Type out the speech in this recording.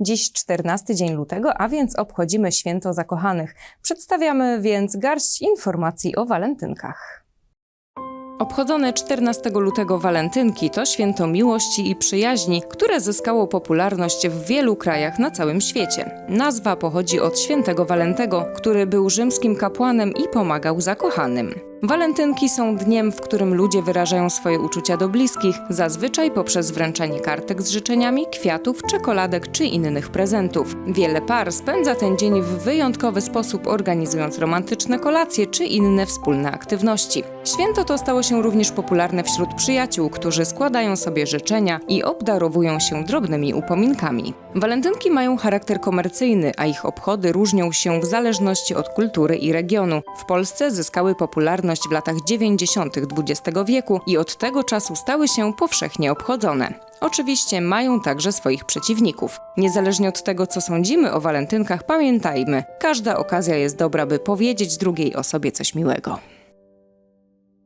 Dziś 14 dzień lutego, a więc obchodzimy święto zakochanych. Przedstawiamy więc garść informacji o walentynkach. Obchodzone 14 lutego walentynki to święto miłości i przyjaźni, które zyskało popularność w wielu krajach na całym świecie. Nazwa pochodzi od świętego Walentego, który był rzymskim kapłanem i pomagał zakochanym. Walentynki są dniem, w którym ludzie wyrażają swoje uczucia do bliskich, zazwyczaj poprzez wręczanie kartek z życzeniami, kwiatów, czekoladek czy innych prezentów. Wiele par spędza ten dzień w wyjątkowy sposób, organizując romantyczne kolacje czy inne wspólne aktywności. Święto to stało się również popularne wśród przyjaciół, którzy składają sobie życzenia i obdarowują się drobnymi upominkami. Walentynki mają charakter komercyjny, a ich obchody różnią się w zależności od kultury i regionu. W Polsce zyskały popularność w latach 90. XX wieku i od tego czasu stały się powszechnie obchodzone. Oczywiście mają także swoich przeciwników. Niezależnie od tego, co sądzimy o walentynkach, pamiętajmy, każda okazja jest dobra, by powiedzieć drugiej osobie coś miłego.